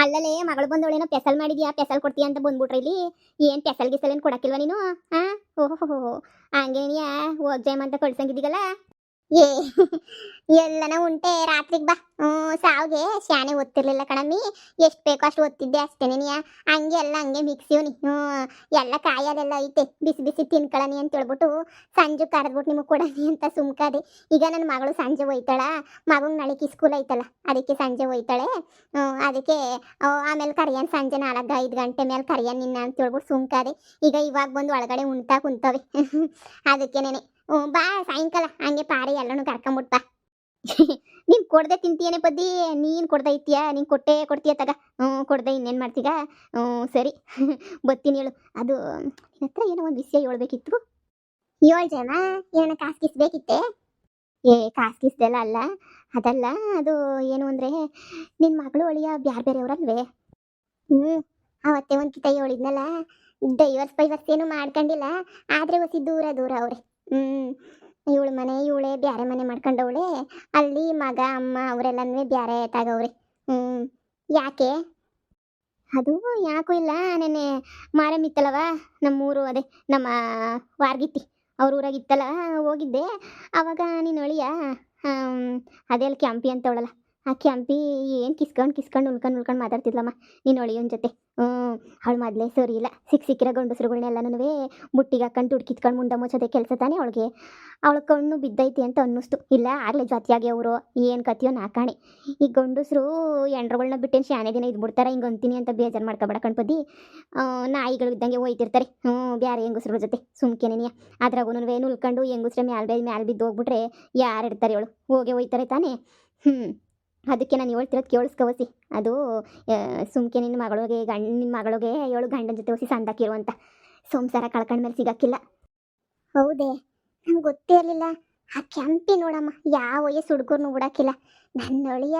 ಅಲ್ಲಲೇ ಮಗಳು ಬಂದವಳೇನೋ ಪೆಸಲ್ ಮಾಡಿದ್ಯಾ? ಪೆಸಲ್ ಕೊಡ್ತೀಯ ಅಂತ ಬಂದ್ಬಿಟ್ರಿ ಇಲ್ಲಿ. ಏನ್ ಪೆಸಲ್ ಗಿಸಲ್ ಏನ್ ಕೊಡಕ್ಕಿಲ್ವ ನೀನು? ಹಾ ಓಹೋ ಹಂಗೇನಿಯಾ? ಹೋಗ್ಜಾಮ್ ಅಂತ ಕಳ್ಸಂಗಿದ್ದೀಗಲ್ಲ? ಏ ಎಲ್ಲನ ಉಂಟೆ ರಾತ್ರಿಗೆ ಬಾ. ಹ್ಞೂ ಸಾವ್ಗೆ ಶಾನೆ ಓದ್ತಿರ್ಲಿಲ್ಲ ಕಣಮ್ಮಿ. ಎಷ್ಟು ಬೇಕೋ ಅಷ್ಟು ಓದ್ತಿದ್ದೆ ಅಷ್ಟೇ ನೀ ಹಂಗೆ ಎಲ್ಲ ಹಂಗೆ ಮಿಕ್ಸಿವ್ನಿ ಹ್ಞೂ ಎಲ್ಲ ಕಾಯಲೆಲ್ಲ ಐತೆ. ಬಿಸಿ ಬಿಸಿ ತಿನ್ಕೊಳ್ಳನಿ ಅಂತ ಹೇಳ್ಬಿಟ್ಟು ಸಂಜೆ ಕರೆದ್ಬಿಟ್ಟು ನಿಮಗೆ ಕೊಡನಿ ಅಂತ ಸುಮ್ಕಾದೆ. ಈಗ ನನ್ನ ಮಗಳು ಸಂಜೆ ಹೋಯ್ತಾಳ. ಮಗಂಗೆ ನಾಳೆಗೆ ಸ್ಕೂಲ್ ಐತಲ್ಲ ಅದಕ್ಕೆ ಸಂಜೆ ಹೋಯ್ತಾಳೆ. ಹ್ಮ್, ಅದಕ್ಕೆ ಆಮೇಲೆ ಕರಿಯನ್ ಸಂಜೆ ನಾಲ್ಕು ಐದು ಗಂಟೆ ಮೇಲೆ ಕರಿಯನ್ ನಿನ್ನ ಅಂತ ಹೇಳ್ಬಿಟ್ಟು ಸುಮ್ಕಾದೆ. ಈಗ ಇವಾಗ ಬಂದು ಒಳಗಡೆ ಉಣ್ತಾ ಕುಂತವೆ. ಹ್ಞೂ ಬಾ, ಸಾಯಂಕಾಲ. ಹಂಗೆ ಪಾರಿ ಎಲ್ಲನೂ ಕರ್ಕೊಂಬಿಟ್ಟ ನೀನ್ ಕೊಡ್ದೆ ತಿಂತೀಯನೆ ಬದ್ದಿ ನೀನ್ ಕೊಡ್ದೆ ಇತ್ತೀಯ ನೀನ್ ಕೊಟ್ಟೆ ಕೊಡ್ತೀಯ ತಗ? ಹ್ಞೂ, ಕೊಡ್ದೆ ಇನ್ನೇನು ಮಾಡ್ತೀಗ? ಹ್ಞೂ, ಸರಿ. ಬತ್ತೀನಿ ಹೇಳು. ಅದು ನಿನ್ನ ಹತ್ರ ಏನೋ ಒಂದು ವಿಷಯ ಹೇಳ್ಬೇಕಿತ್ತು? ಏಳು ಜನ? ಏನೋ ಕಾಸು ಕಿಸ್ಬೇಕಿತ್ತೆ ಏ ಕಾಸು ಅಲ್ಲ. ಅದಲ್ಲ, ಅದು ಏನು ಅಂದರೆ ನಿನ್ನ ಮಗಳು ಒಳಿಯ ಬ್ಯಾರೆ ಬೇರೆಯವ್ರಲ್ವೇ? ಹ್ಞೂ, ಅವತ್ತೆ ಒಂದು ಕಿತ ಹೇಳಿದ್ನಲ್ಲ. ಡೈವರ್ಸ್ ಪೈವರ್ಸ್ ಏನು ಮಾಡ್ಕೊಂಡಿಲ್ಲ. ಆದರೆ ಹೊಸಿ ದೂರ ದೂರ ಅವ್ರೆ. ಹ್ಞೂ ಇವಳು ಮನೆ, ಇವಳೇ ಬ್ಯಾರೆ ಮನೆ ಮಾಡ್ಕೊಂಡವಳೆ. ಅಲ್ಲಿ ಮಗ, ಅಮ್ಮ ಅವರೆಲ್ಲನೂ ಬ್ಯಾರೆ ತಗವ್ರೆ. ಹ್ಞೂ ಯಾಕೆ? ಅದು ಯಾಕೂ ಇಲ್ಲ. ನೆನ್ನೆ ಮಾರಮ್ಮಿತ್ತಲ್ಲವ ನಮ್ಮೂರು ಅದೇ ನಮ್ಮ ವಾರ್ಗಿತ್ತಿ ಅವ್ರ ಊರಾಗಿತ್ತಲ್ಲ ಹೋಗಿದ್ದೆ. ಅವಾಗ ನೀನು ಅಳಿಯ? ಅದೇ ಅಲ್ಲಿ ಕ್ಯಾಂಪಿ ಅಂತ ಅವಳಲ್ಲ ಆ ಕ್ಯಾಂಪಿ ಏನು ಕಿಸ್ಕೊಂಡು ಕಿಸ್ಕೊಂಡು ಉಳ್ಕೊಂಡು ಉಳ್ಕೊಂಡು ಮಾತಾಡ್ತಿದ್ಲಮ್ಮ. ನೀನು ಅಳಿಯೋನ್ ಜೊತೆ. ಹ್ಞೂ ಅವಳು ಮೊದಲೇ ಸರಿ ಇಲ್ಲ. ಸಿಕ್ಕ ಸಿಕ್ಕಿರೋ ಗಂಡಸರುಗಳನ್ನೆಲ್ಲನೂ ಬುಟ್ಟಿಗೆ ಹಾಕೊಂಡು ದುಡ್ಡು ಕಿತ್ಕೊಂಡು ಮುಂದೆ ಮುಚ್ಚೋದೆ ಕೆಲಸ ತಾನೇ ಅವಳಿಗೆ. ಅವಳ ಕಣ್ಣು ಬಿದ್ದೈತಿ ಅಂತ ಅನ್ನಿಸ್ತು. ಇಲ್ಲ, ಆಗಲೇ ಜಾತಿಯಾಗಿ ಅವರು. ಏನು ಕತಿಯೋ ನಾಕಾಣೆ. ಈ ಗಂಡಸರು ಎಂಡ್ರಗಳನ್ನ ಬಿಟ್ಟೇನು ಶಾನೆ ದಿನ ಇದ್ಬಿಡ್ತಾರೆ, ಹಿಂಗೆ ಅಂತೀನಿ ಅಂತ ಬೇಜಾರು ಮಾಡ್ಕೊಬೇಡ ಕಣ್ಪದಿ ನಾಯಿಗಳು ಇದ್ದಂಗೆ ಹೋಯ್ತಿರ್ತಾರೆ. ಹ್ಞೂ ಬೇರೆ ಹೆಂಗಸ್ರ ಜೊತೆ. ಸುಮ್ಕೆನೇನಿಯ ಅದ್ರಾಗೂ ನುಲ್ಕೊಂಡು ಹೆಂಗಸ್ರೆ ಮ್ಯಾಲ್ ಮ್ಯಾಲ ಬಿದ್ದು ಹೋಗ್ಬಿಟ್ರೆ ಯಾರು ಇಡ್ತಾರೆ ಇವಳು? ಹೋಗಿ ಹೋಯ್ತಾರೆ ತಾನೇ. ಹ್ಞೂ ಅದಕ್ಕೆ ನಾನು ಹೇಳ್ತಿರೋದು ಕೇಳಿಸ್ಕೋಸಿ ಅದು ಸುಮ್ಕೆ ನಿನ್ನ ಮಗಳಿಗೆ, ಗಂಡ, ನಿನ್ನ ಮಗಳಿಗೆ ಏಳು ಗಂಡನ ಜೊತೆ ಹೊಸಿ ಸಂದಾಕಿರು ಅಂತ. ಸಂಸಾರ ಕಳ್ಕೊಂಡ್ಮೇಲೆ ಸಿಗಕ್ಕಿಲ್ಲ ಹೌದೇ, ನಂಗೆ ಗೊತ್ತೇ ಇರಲಿಲ್ಲ. ಆ ಕೆಂಪಿ ನೋಡಮ್ಮ, ಯಾವ ವಯಸ್ಸು ಹುಡುಗರ್ನು ಬಿಡಕ್ಕಿಲ್ಲ ನನ್ನ ಅಳಿಯ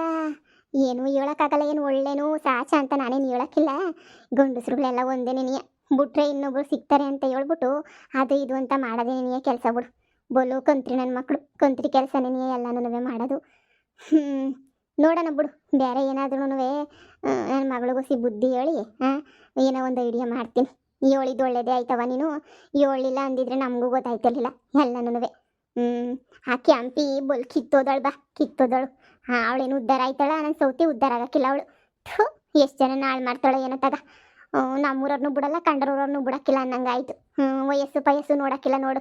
ಏನು ಹೇಳೋಕ್ಕಾಗಲ್ಲ, ಏನು ಒಳ್ಳೇನು ಸಾಚ ಅಂತ ನಾನೇನು ಹೇಳೋಕ್ಕಿಲ್ಲ. ಗಂಡಸ್ರುಗಳೆಲ್ಲ ಒಂದೇ ನೆನೆಯ. ಬಿಟ್ರೆ ಇನ್ನೊಬ್ರು ಸಿಗ್ತಾರೆ ಅಂತ ಹೇಳ್ಬಿಟ್ಟು, ಅದು ಇದು ಅಂತ ಮಾಡೋದೇ ನೆನೆಯ ಕೆಲಸ ಬಿಡು. ಬೋಲು ಕಂತ್ರಿ ನನ್ನ ಮಕ್ಕಳು ಕಂತ್ರಿ ಕೆಲಸ ನೆನೆಯ ನನಗೆ ಮಾಡೋದು. ಹ್ಞೂ ನೋಡೋಣ ಬಿಡು ಬೇರೆ ಏನಾದ್ರೂ ನನ್ನ ಮಗಳಿಗೋಸಿ ಬುದ್ಧಿ ಹೇಳಿ ಹಾಂ ಏನೋ ಒಂದು ಐಡಿಯಾ ಮಾಡ್ತೀನಿ. ಹೇಳಿದ್ದು ಒಳ್ಳೇದೇ ಆಯ್ತವ ನೀನು? ಹೇಳಿಲ್ಲ ಅಂದಿದ್ರೆ ನಮಗೂ ಗೊತ್ತಾಯ್ತಿರ್ಲಿಲ್ಲ ಎಲ್ಲನೂ ಹ್ಞೂ ಆ ಕೆಂಪಿ ಬೊಲ್ ಕಿತ್ತೋದಳು ಬಾ, ಕಿತ್ತೋದಳು. ಹಾಂ ಅವಳೇನು ಉದ್ದಾರ ಆಯ್ತಾಳ ನನ್ನ ಸೌತಿ ಉದ್ದಾರ ಆಗಕ್ಕಿಲ್ಲ ಅವಳು. ಥು, ಎಷ್ಟು ಜನ ನಾಳೆ ಮಾಡ್ತಾಳೆ ಏನೋ ತಗ. ನಮ್ಮೂರವ್ರನ್ನೂ ಬಿಡಲ್ಲ ಕಂಡರೂರವ್ರನ್ನೂ ಬಿಡಕ್ಕಿಲ್ಲ ಅನ್ನಂಗೆ ಆಯಿತು ಹ್ಞೂ ವಯಸ್ಸು ಪಯಸ್ಸು ನೋಡಕ್ಕಿಲ್ಲ ನೋಡು.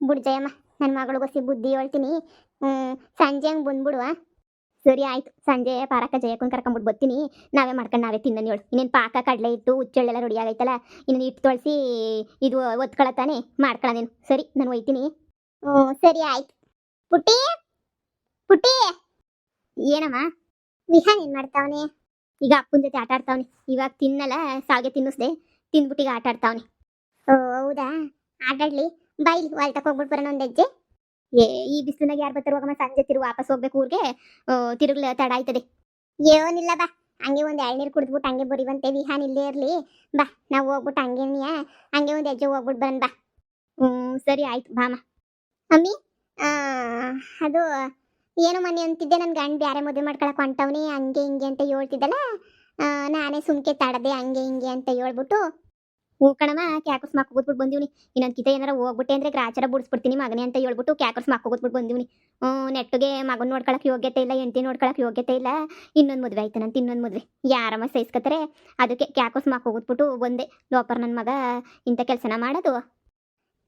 ಬಿಡು ಜಯಮ್ಮ ನನ್ನ ಮಗಳಿಗೋಸಿ ಬುದ್ಧಿ ಹೇಳ್ತೀನಿ. ಹ್ಞೂ ಸಂಜೆ ಹಂಗೆ ಬಂದ್ಬಿಡುವ ಸರಿ ಆಯ್ತು. ಸಂಜೆ ಪಾರಕ್ಕ ಜಯಕ್ಕನ್ ಕರ್ಕೊಂಬಿಟ್ಟು ಬರ್ತೀನಿ. ನಾವೇ ಮಾಡ್ಕೊಂಡು ನಾವೇ ತಿನ್ನೋಣ ಹೇಳು. ಇನ್ನೇನು ಪಾಕ, ಕಡಲೆ ಇಟ್ಟು ಹುಚ್ಚೆಳ್ಳೆಲ್ಲ ರೆಡಿ ಆಗೈತಲ್ಲ ಇನ್ನು ಇಟ್ಟು ತೊಳಸಿ ಇದು ಒತ್ಕೊಳತಾನೆ ಮಾಡ್ಕೊಳ ನೀನು. ಸರಿ, ನಾನು ಒಯ್ತೀನಿ. ಹ್ಞೂ, ಸರಿ ಆಯ್ತು. ಪುಟ್ಟಿ ಪುಟ್ಟಿ. ಏನಮ್ಮ? ವಿಹಾನ್ ಏನು ಮಾಡ್ತಾವನೆ? ಈಗ ಅಪ್ಪನ ಜೊತೆ ಆಟ ಆಡ್ತಾವನೆ. ಇವಾಗ ತಿನ್ನಲ್ಲ, ಸಾಗೆ ತಿನ್ನಿಸ್ದೆ. ತಿಂದ್ಬಿಟ್ಟು ಈಗ ಆಟ ಆಡ್ತಾವನೆ. ಓ, ಹೌದಾ? ಆಟಾಡ್ಲಿ. ಬಾಯ್ಲಿ ಹೊಲ್ಟಕ್ಕೆ ಹೋಗ್ಬಿಟ್ಟು ಬರೋಣ ಒಂದು ಹೆಜ್ಜೆ. ಏ, ಈ ಬಿಸಿಲಿನಾಗ ಯಾರು ಹೋಗಮ್ಮ, ಸಂಜೆ ತಿರು ವಾಪಸ್ ಹೋಗ್ಬೇಕು ಊರಿಗೆ. ತಿರುಗ್ಲ ತಡ ಆಯ್ತದೆ ಏನಿಲ್ಲ ಬಾ. ಹಂಗೆ ಒಂದು ಎಳ್ನೀರು ಕುಡಿದ್ಬಿಟ್ಟು ಹಂಗೆ ಬರಿವಂತೆ ವಿಹಾನ್ ಇಲ್ಲೇ ಇರಲಿ. ಬಾ, ನಾವು ಹೋಗ್ಬಿಟ್ಟು ಹಂಗೆ ಹಂಗೆ ಒಂದು ಹೆಜ್ಜೆ ಹೋಗ್ಬಿಟ್ಟು ಬಂದ್ ಬಾ. ಹ್ಞೂ, ಸರಿ ಆಯ್ತು ಬಾಮ ಅಮ್ಮಿ. ಅದು ಏನು ಮನೆ ಅಂತಿದ್ದೆ ನನ್ನ ಗಂಡ ಬ್ಯಾರೆ ಮದುವೆ ಮಾಡ್ಕೊಳಕ್ ಹೊಂಟವ್ನಿ, ಹಂಗೆ ಹಿಂಗೆ ಅಂತ ಹೇಳ್ತಿದ್ದಲ್ಲ? ನಾನೇ ಸುಮ್ಕೆ ತಡದೆ ಹಂಗೆ ಹಿಂಗೆ ಅಂತ ಹೇಳ್ಬಿಟ್ಟು ಹೂ ಕಣಮ್ಮ ಕ್ಯಾಕರ್ಸ್ ಮಾಕ್ ಹೋಗ್ಬಿಟ್ಟು ಬಂದಿವ್ನಿ. ಇನ್ನೊಂದು ಕಿತ ಏನಾರ ಹೋಗ್ಬಿಟ್ಟೆ ಅಂದ್ರೆ ಗ್ರಾಚಾರ ಬುಡಿಸ್ಬಿಡ್ತೀನಿ ಮಗನೇ ಅಂತ ಹೇಳ್ಬಿಟ್ಟು ಕ್ಯಾಕರ್ಸ್ ಮಾಕ್ ಹೋಗ್ಬಿಟ್ಟು ಬಂದಿವ್ನಿ. ಹ್ಞೂ ನೆಟ್ಟಿಗೆ ಮಗನ ನೋಡ್ಕೊಳಕ್ ಯೋಗ್ಯತೆ ಇಲ್ಲ, ಹೆಂಡತಿ ನೋಡ್ಕೊಳಕ್ ಯೋಗ್ಯತೆ ಇಲ್ಲ. ಇನ್ನೊಂದು ಮದುವೆ ಆಯ್ತಾನಂತ ಇನ್ನೊಂದು ಮದುವೆ. ಯಾರಮ್ಮ ಸೈಸ್ಕತ್ತರೆ ಅದಕ್ಕೆ ಕ್ಯಾಕರ್ಸ್ ಮಾಕ್ ಹೋಗ್ಬಿಟ್ಟು ಬಂದೆ. ಲೋಪರ್ ನನ್ನ ಮಗ ಇಂಥ ಕೆಲಸನ ಮಾಡೋದು.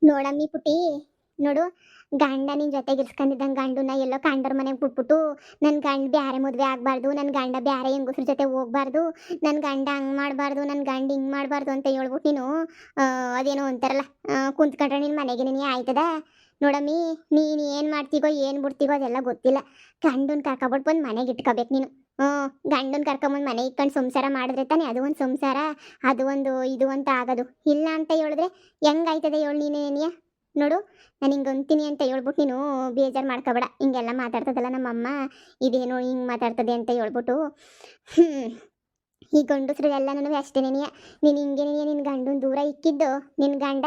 ನೋಡಮ್ಮಿ ಪುಟಿ ನೋಡು, ಗಂಡ ನಿನ್ ಜೊತೆಗೆ ಇರ್ಸ್ಕೊಂಡಿದ್ದಂಗೆ ಗಂಡನ ಎಲ್ಲೋ ಕಂಡರ ಮನೆಗೆ ಬಿಟ್ಬಿಟ್ಟು ನನ್ನ ಗಂಡ ಬ್ಯಾರೆ ಮದುವೆ ಆಗಬಾರ್ದು ನನ್ನ ಗಂಡ ಬ್ಯಾರೆ ಹೆಂಗಸ್ರ ಜೊತೆ ಹೋಗ್ಬಾರ್ದು ನನ್ನ ಗಂಡ ಹಂಗೆ ಮಾಡಬಾರ್ದು ನನ್ನ ಗಂಡ ಹಿಂಗೆ ಮಾಡಬಾರ್ದು ಅಂತ ಹೇಳ್ಬಿಟ್ಟು ನೀನು ಅದೇನು ಅಂತಾರಲ್ಲ ಕುಂತ್ಕೊಂಡ್ರೆ ನಿನ್ನ ಮನೆಗೆ ನೀನು ಆಯ್ತದ? ನೋಡಮ್ಮಿ, ನೀನು ಏನು ಮಾಡ್ತೀಗೋ, ಏನು ಬಿಡ್ತೀಗೋ ಅದೆಲ್ಲ ಗೊತ್ತಿಲ್ಲ. ಗಂಡನ ಕರ್ಕೊಬಿಟ್ಟು ಬಂದು ಮನೆಗೆ ಇಟ್ಕೋಬೇಕು ನೀನು. ಹ್ಞೂ ಗಂಡನ ಕರ್ಕೊಂಬಂದು ಮನೆ ಇಟ್ಕೊಂಡು ಸಂಸಾರ ಮಾಡಿದ್ರೆ ತಾನೇ ಅದು ಒಂದು ಸಂಸಾರ, ಅದು ಒಂದು ಇದು ಅಂತ ಆಗೋದು. ಇಲ್ಲ ಅಂತ ಹೇಳಿದ್ರೆ ಹೆಂಗಾಯ್ತದೆ ಹೇಳು ನೀನೇನಿಯ ನೋಡು, ನಾನು ಹಿಂಗೆ ಅಂತೀನಿ ಅಂತ ಹೇಳ್ಬಿಟ್ಟು ನೀನು ಬೇಜಾರು ಮಾಡ್ಕೋಬೇಡ. ಹಿಂಗೆಲ್ಲ ಮಾತಾಡ್ತದಲ್ಲ ನಮ್ಮಮ್ಮ, ಇದೇನು ಹಿಂಗೆ ಮಾತಾಡ್ತದೆ ಅಂತ ಹೇಳ್ಬಿಟ್ಟು. ಈ ಗಂಡಸ್ರು ಎಲ್ಲನೂ ಅಷ್ಟೇ ನೀನು ಹಿಂಗೆ ನಿನ್ನ ಗಂಡನ ದೂರ ಇಕ್ಕಿದ್ದು. ನಿನ್ನ ಗಂಡ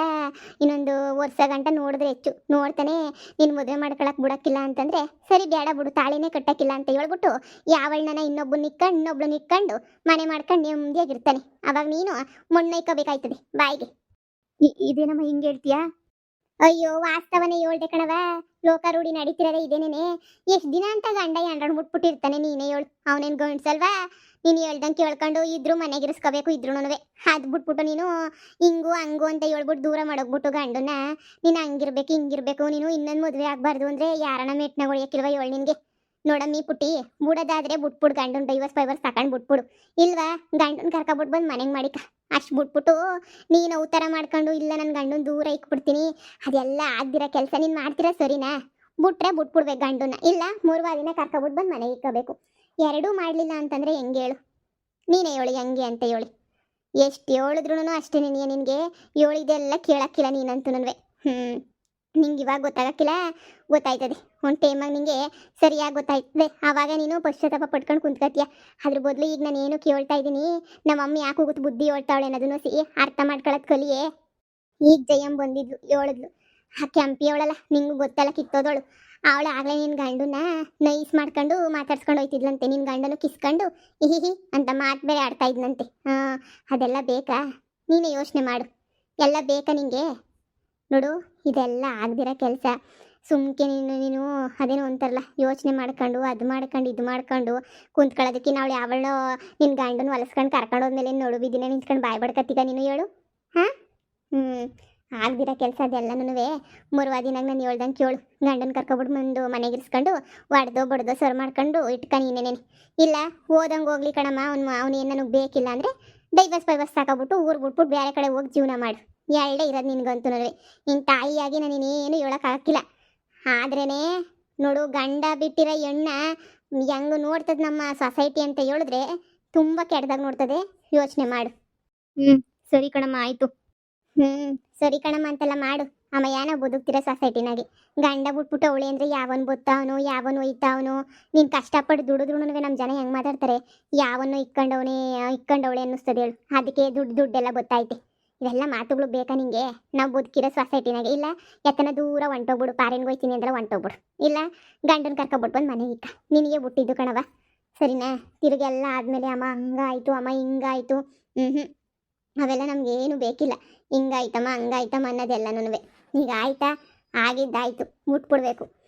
ಇನ್ನೊಂದು ವರ್ಷ ಗಂಟ ನೋಡಿದ್ರೆ ಹೆಚ್ಚು. ನೋಡ್ತಾನೆ ನಿನ್ನ ಮದುವೆ ಮಾಡ್ಕೊಳಕ್ ಬಿಡೋಕ್ಕಿಲ್ಲ ಅಂತಂದ್ರೆ, ಸರಿ ಬೇಡ ಬಿಡು, ತಾಳಿನೇ ಕಟ್ಟಕ್ಕಿಲ್ಲ ಅಂತ ಹೇಳ್ಬಿಟ್ಟು ಯಾವಳನ್ನ ಇನ್ನೊಬ್ಬನ ಇಕ್ಕೊಂಡು ಇನ್ನೊಬ್ಳು ನಿಕ್ಕಂಡು ಮನೆ ಮಾಡ್ಕೊಂಡು ನೆಮ್ಮದಿಯಾಗಿರ್ತಾನೆ ಅವಾಗ ನೀನು ಮಣ್ಣೈಕೋಬೇಕಾಯ್ತದೆ ಬಾಯಿಗೆ. ಇದೇನಮ್ಮ ಹಿಂಗೆ ಹೇಳ್ತೀಯಾ? ಅಯ್ಯೋ, ವಾಸ್ತವನೇ ಹೇಳ್ದೆ ಕಣವ ಲೋಕ ರೂಢಿ ನಡೀತಿರೋದೇ ಇದೇನೇನೆ? ಎಷ್ಟು ದಿನ ಅಂತ ಗಂಡ ಎಂಡ್ರನ್ ಮುಟ್ಬಿಟ್ಟಿರ್ತಾನೆ ನೀನೇ ಹೇಳು. ಅವನೇನು ಗಂಡ್ಸಲ್ವಾ? ನೀನು ಹೇಳ್ದಂಗೆ ಕೇಳ್ಕೊಂಡು ಇದ್ರು ಮನೆಗೆ ಇರಿಸ್ಕೋಬೇಕು ಇದ್ರು ಅದ್ ಬಿಟ್ಬಿಟ್ಟು ನೀನು ಹಿಂಗು ಹಂಗು ಅಂತ ಹೇಳ್ಬಿಟ್ಟು ದೂರ ಮಾಡೋಗ್ಬಿಟ್ಟು ಗಂಡನ್ನ. ನೀನು ಹಂಗಿರ್ಬೇಕು, ಹಿಂಗಿರ್ಬೇಕು, ನೀನು ಇನ್ನೊಂದು ಮದುವೆ ಆಗ್ಬಾರ್ದು ಅಂದ್ರೆ ಯಾರನ್ನ ಮೆಟ್ನಾಗ ಹೊಡಿಯಕ್ಕಿಲ್ವ ಹೇಳು ನಿನಗೆ? ನೋಡಮ್ಮಿ ಪುಟ್ಟಿ. ಬುಡದಾದ್ರೆ ಬಿಟ್ಬಿಡು ಗಂಡನ್ ಡೈವರ್ಸ್ ಫೈವರ್ಸ್ ತಗೊಂಡು ಬಿಟ್ಬಿಡು. ಇಲ್ವಾ? ಗಂಡನ್ ಕರ್ಕೊಬಿಟ್ಟು ಬಂದು ಮನೆಗೆ ಮಾಡಿಕ. ಅಷ್ಟು ಬಿಟ್ಬಿಟ್ಟು ನೀನು ಉತ್ತರ ಮಾಡ್ಕೊಂಡು ಇಲ್ಲ ನನ್ನ ಗಂಡನ ದೂರ ಇಕ್ಬಿಡ್ತೀನಿ ಅದೆಲ್ಲ ಆಗ್ದಿರೋ ಕೆಲಸ ನೀನು ಮಾಡ್ತೀರಾ ಸರಿನಾ? ಬಿಟ್ರೆ ಬಿಟ್ಬಿಡ್ಬೇಕು ಗಂಡನ್ನ. ಇಲ್ಲ ಮೂರು ದಿನ ಕರ್ಕೊಬಿಟ್ಟು ಬಂದು ಮನೆಗೆ ಇಕ್ಕಬೇಕು. ಎರಡೂ ಮಾಡಲಿಲ್ಲ ಅಂತಂದ್ರೆ ಹೆಂಗೆ ಹೇಳು? ನೀನೇ ಹೇಳಿ ಹೆಂಗೆ ಅಂತ ಹೇಳಿ. ಎಷ್ಟು ಹೇಳಿದ್ರು ಅಷ್ಟೇ ನೀನು ನಿನಗೆ ಹೇಳಿದೆಲ್ಲ ಕೇಳಕ್ಕಿಲ್ಲ ನೀನಂತೂ ನನ್ವೆ ಹ್ಞೂ ನಿಂಗೆ ಇವಾಗ ಗೊತ್ತಾಗಕ್ಕಿಲ್ಲ, ಗೊತ್ತಾಯ್ತದೆ. ಒಂದು ಟೈಮಾಗ ನಿಂಗೆ ಸರಿಯಾಗಿ ಗೊತ್ತಾಯ್ತದೆ. ಆವಾಗ ನೀನು ಪಶ್ಚಾತ್ತಾಪ ಪಟ್ಕೊಂಡು ಕುಂತ್ಕತ್ತೀಯ. ಅದ್ರ ಬದಲು ಈಗ ನಾನು ಏನು ಕೇಳ್ತಾ ಇದ್ದೀನಿ ನಮ್ಮ ಮಮ್ಮಿ ಯಾಕೆ ಹೋಗುತ್ತೆ ಬುದ್ಧಿ ಹೇಳ್ತಾವಳೆ ಅನ್ನೋದನ್ನು ಸಿ ಅರ್ಥ ಮಾಡ್ಕೊಳ್ಳೋದು ಕಲಿಯೇ. ಈಗ ಜಯಂ ಬಂದಿದ್ಲು ಹೇಳಿದ್ಲು ಆ ಕೆಂಪಿ ಅವಳಲ್ಲ, ನಿಂಗೂ ಗೊತ್ತಲ್ಲ ಕಿತ್ತೋದವಳು. ಅವಳು ಆಗಲೇ ನಿನ್ನ ಗಂಡನ್ನ ನೈಸ್ ಮಾಡ್ಕೊಂಡು ಮಾತಾಡ್ಸ್ಕೊಂಡು ಹೋಯ್ತಿದ್ಲಂತೆ. ನಿನ್ನ ಗಂಡನು ಕಿಸ್ಕೊಂಡು, ಇಹಿಹಿ ಅಂತ ಮಾತು ಬೇರೆ ಆಡ್ತಾ ಇದ್ನಂತೆ. ಹಾಂ, ಅದೆಲ್ಲ ಬೇಕಾ? ನೀನೇ ಯೋಚನೆ ಮಾಡು. ಎಲ್ಲ ಬೇಕಾ ನಿಂಗೆ? ನೋಡು. ಇದೆಲ್ಲ ಆಗದಿರೋ ಕೆಲಸ. ಸುಮ್ಕೆ ನೀನು ನೀನು ಅದೇನೋ ಅಂತಾರಲ್ಲ ಯೋಚನೆ ಮಾಡ್ಕೊಂಡು, ಅದು ಮಾಡ್ಕೊಂಡು, ಇದು ಮಾಡ್ಕೊಂಡು ಕುಂತ್ಕೊಳ್ಳೋದಕ್ಕೆ ನಾವು ಯಾವಳೋ ನಿನ್ನ ಗಂಡನ ಹೊಲಸ್ಕೊಂಡು ಕರ್ಕೊಂಡು ಹೋದ್ಮೇಲೆ ನೋಡು ಬಿದ್ದಿನ ನಿಂತ್ಕೊಂಡು ಬಾಯ್ ಬಡ್ಕತ್ತೀಗ ನೀನು ಹೇಳು. ಹಾಂ? ಹ್ಞೂ ಆಗದಿರೋ ಕೆಲಸ ಅದೆಲ್ಲನೂ ಮೂರುವ ದಿನಾಗ ನಾನು ಹೇಳ್ದಂಗೆ ಕೇಳು. ಗಂಡನ ಕರ್ಕೊಬಿಟ್ಟು ಬಂದು ಮನೆಗೆ ಇರಿಸ್ಕೊಂಡು ಒಡ್ದೋ ಬಡ್ದೋ ಸರ್ ಮಾಡ್ಕೊಂಡು ಇಟ್ಕ ನೀನೇನೇನೆ ಇಲ್ಲ, ಓದಂಗೆ ಹೋಗ್ಲಿ ಕಣಮ್ಮ, ಅವ್ನು ಅವನೇನು ನನಗೆ ಬೇಕಿಲ್ಲ ಅಂದರೆ ಡೈವರ್ಸ್ ಬೈವರ್ಸ್ ಸಾಕಾಗ್ಬಿಟ್ಟು ಊರು ಬಿಟ್ಬಿಟ್ಟು ಬೇರೆ ಕಡೆ ಹೋಗಿ ಜೀವನ ಮಾಡು. ಎರಡೇ ಇರೋದು ನಿನ್ಗಂತೂ ನೋಡ್ರಿ ನಿನ್ನ ತಾಯಿಯಾಗಿ ನಾನು ಇನ್ನೇನು ಹೇಳೋಕ್ಕಾಗಿಲ್ಲ ಆದ್ರೇನೆ ನೋಡು ಗಂಡ ಬಿಟ್ಟಿರೋ ಹೆಣ್ಣ ಹೆಂಗೆ ನೋಡ್ತದೆ ನಮ್ಮ ಸೊಸೈಟಿ ಅಂತ ಹೇಳಿದ್ರೆ ತುಂಬ ಕೆಟ್ಟದಾಗ ನೋಡ್ತದೆ. ಯೋಚನೆ ಮಾಡು. ಹ್ಞೂ ಸರಿ ಕಣಮ್ಮ ಆಯಿತು. ಹ್ಞೂ ಸರಿ ಕಣಮ್ಮ ಅಂತೆಲ್ಲ ಮಾಡು. ಅಮ್ಮ ಏನೋ ಬದುಕ್ತಿರೋ ಸೊಸೈಟಿನಾಗೆ. ಗಂಡ ಬಿಟ್ಬಿಟ್ಟು ಅವಳೆ ಅಂದರೆ ಯಾವನ್ ಬತ್ತಾವನು ಯಾವನ್ ಒಯ್ತಾವನು? ನೀನು ಕಷ್ಟಪಟ್ಟು ದುಡಿದ್ರು ನಮ್ಮ ಜನ ಹೆಂಗೆ ಮಾತಾಡ್ತಾರೆ? ಯಾವನ್ನು ಇಕ್ಕಂಡವನೇ ಇಕ್ಕಂಡವಳೆ ಅನ್ನಿಸ್ತದೆ ಹೇಳು. ಅದಕ್ಕೆ ದುಡ್ಡು ದುಡ್ಡೆಲ್ಲ ಗೊತ್ತೈತೆ ಇವೆಲ್ಲ ಮಾತುಗಳು ಬೇಕಾ ನಿಂಗೆ? ನಾವು ಬದುಕಿರೋ ಸೊಸೈಟಿನಾಗೆ. ಇಲ್ಲ, ಎತ್ತನ ದೂರ ಹೊಂಟೋಗ್ಬಿಡು ಪಾರಿನ್ಗೆ ಹೋಯ್ತೀನಿ ಅಂದ್ರೆ ಹೊಂಟೋಗ್ಬಿಡು. ಇಲ್ಲ, ಗಂಡನ ಕರ್ಕೊಬಿಟ್ಟು ಬಂದು ಮನೆಗೆ ಇಕ್ಕ ನಿನಗೆ ಬಿಟ್ಟಿದ್ದು ಕಣವ ಸರಿನಾ? ತಿರುಗೆಲ್ಲ ಆದಮೇಲೆ ಅಮ್ಮ ಹಂಗಾಯ್ತು, ಅಮ್ಮ ಹಿಂಗಾಯ್ತು. ಹ್ಞೂ ಹ್ಞೂ ಅವೆಲ್ಲ ನಮಗೇನು ಬೇಕಿಲ್ಲ. ಹಿಂಗಾಯ್ತಮ್ಮ, ಹಂಗಾಯ್ತಮ್ಮ ಅನ್ನೋದೆಲ್ಲನೂ ಈಗ ಆಯ್ತಾ? ಆಗಿದ್ದಾಯ್ತು. ಮುಟ್ಬಿಡ್ಬೇಕು.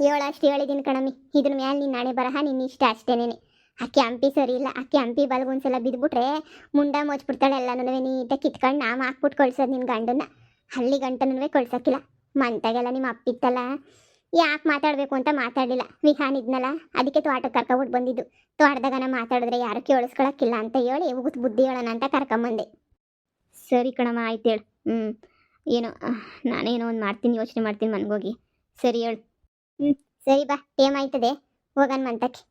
ಏಳಷ್ಟು ಹೇಳಿದ್ದೀನಿ ಕಣಮ್ಮಿ. ಇದ್ರ ಮೇಲೆ ನಿನ್ನ ನಾಳೆ ಬರಹ ನಿನ್ನ ಇಷ್ಟ ಅಷ್ಟೇನೇನೆ. ಅಕ್ಕಿ ಹಂಪಿ ಸರಿ ಇಲ್ಲ, ಆಕೆ ಹಂಪಿ ಬಲ್ಗೊಂದ್ಸಲ ಬಿದ್ದುಬಿಟ್ರೆ ಮುಂಡ ಮೋಚ್ಬಿಡ್ತಾಳೆ ಎಲ್ಲನೂ ನೀಟಾಗಿ ಕಿತ್ಕೊಂಡು ನಾ ಹಾಕ್ಬಿಟ್ಟು ಕಳ್ಸೋದು ನಿನ್ನ ಗಂಡನ್ನ. ಹಳ್ಳಿ ಗಂಟನೂ ಕಳ್ಸೋಕ್ಕಿಲ್ಲ. ಮಂತಾಗೆಲ್ಲ ನಿಮ್ಮ ಅಪ್ಪಿತ್ತಲ್ಲ ಯಾಕೆ ಮಾತಾಡಬೇಕು ಅಂತ ಮಾತಾಡಲಿಲ್ಲ. ವಿಹಾನ್ ಇದ್ನಲ್ಲ, ಅದಕ್ಕೆ ತೋಟಕ್ಕೆ ಕರ್ಕೊಬಿಟ್ಟು ಬಂದಿದ್ದು. ತೋಟದಾಗ ನಾ ಮಾತಾಡಿದ್ರೆ ಯಾರು ಕೇಳಿಸ್ಕೊಳಕ್ಕಿಲ್ಲ ಅಂತ ಹೇಳಿ ಉಗುತ್ ಬುದ್ಧಿ ಹೇಳೋಣ ಅಂತ ಕರ್ಕೊಂಬಂದೆ. ಸರಿ ಕಣಮ್ಮ, ಆಯ್ತು ಹೇಳು. ಹ್ಞೂ ಏನೋ, ನಾನೇನೋ ಒಂದು ಮಾಡ್ತೀನಿ, ಯೋಚನೆ ಮಾಡ್ತೀನಿ ಮನ್ಗೋಗಿ. ಸರಿ ಹೇಳು. ಹ್ಞೂ ಸರಿ ಬಾ, ಟೇಮ್ ಆಯ್ತದೆ. ಹೋಗೋಣ ಮಂತಕ್ಕೆ.